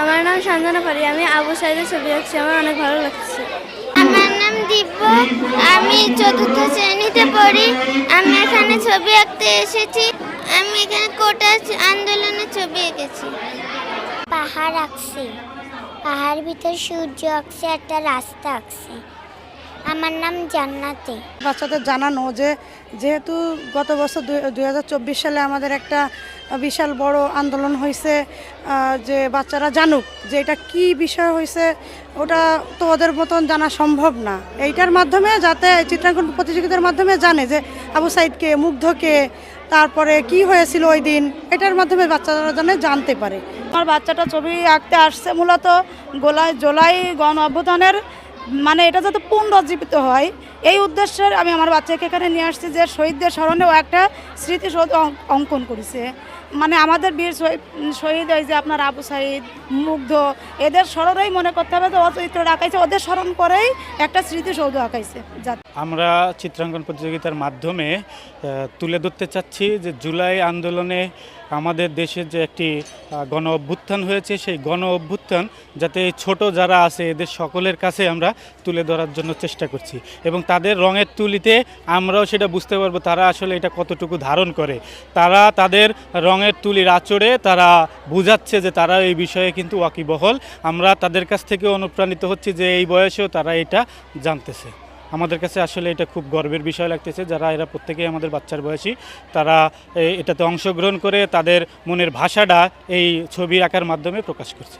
আমার নাম সান্তনা পারি আমি আবু সাইদের ছবি আঁকছি আমার অনেক ভালো লাগছে। আমার নাম দিব্য আমি চতুর্থ শ্রেণীতে পড়ি আমি এখানে ছবি আঁকতে এসেছি আমি এখানে কোটা আন্দোলনের ছবি এঁকেছি। পাহাড় আঁকছি পাহাড় ভিতরে সূর্য আঁকছে একটা রাস্তা আঁকছে। আমার নাম জান্নাতে। বাচ্চাদের জানানো যে যেহেতু গত বছর দুই হাজার চব্বিশ সালে আমাদের একটা বিশাল বড় আন্দোলন হয়েছে যে বাচ্চারা জানুক যে এটা কি বিষয় হয়েছে, ওটা তো ওদের মতন জানা সম্ভব না। এইটার মাধ্যমে যাতে চিত্রাঙ্কন প্রতিযোগিতার মাধ্যমে জানে যে আবু সাইদকে, মুগ্ধকে, তারপরে কি হয়েছিল ওই দিন, এটার মাধ্যমে বাচ্চারা জানে জানতে পারে। আমার বাচ্চাটা ছবি আঁকতে আসছে মূলত গোলায় জোলাই গণ অভ্যুত্থানের মানে এটা যাতে পুনরুজ্জীবিত হয় এই উদ্দেশ্যে আমি আমার বাচ্চাকে এখানে নিয়ে আসছি যে শহীদদের স্মরণেও একটা স্মৃতিসৌধ অঙ্কন করেছে। মানে আমাদের বীর শহীদ এই যে আপনার আবু সাইদ, মুগ্ধ, এদের স্মরণেই মনে করতে হবে যে অচরিত্র আঁকাইছে, ওদের স্মরণ করেই একটা স্মৃতিসৌধ আঁকাইছে। যাতে আমরা চিত্রাঙ্কন প্রতিযোগিতার মাধ্যমে তুলে ধরতে চাচ্ছি যে জুলাই আন্দোলনে আমাদের দেশে যে একটি গণ অভ্যুত্থান হয়েছে, সেই গণ অভ্যুত্থান যাতে ছোট যারা আছে, এদের সকলের কাছে আমরা তুলে ধরার জন্য চেষ্টা করছি। এবং তাদের রঙের তুলিতে আমরাও সেটা বুঝতে পারব তারা আসলে এটা কতটুকু ধারণ করে। তারা তাদের রঙের তুলির আচরে তারা বুঝাচ্ছে যে তারা এই বিষয়ে কিন্তু ওয়াকিবহল। আমরা তাদের কাছ থেকে অনুপ্রাণিত হচ্ছি যে এই বয়সেও তারা এটা জানতেছে। আমাদের কাছে আসলে এটা খুব গর্বের বিষয় লাগতেছে যারা এরা প্রত্যেকেই আমাদের বাচ্চার বয়সী। তারা এটাতে অংশগ্রহণ করে তাদের মনের ভাষাটা এই ছবি আঁকার মাধ্যমে প্রকাশ করছে।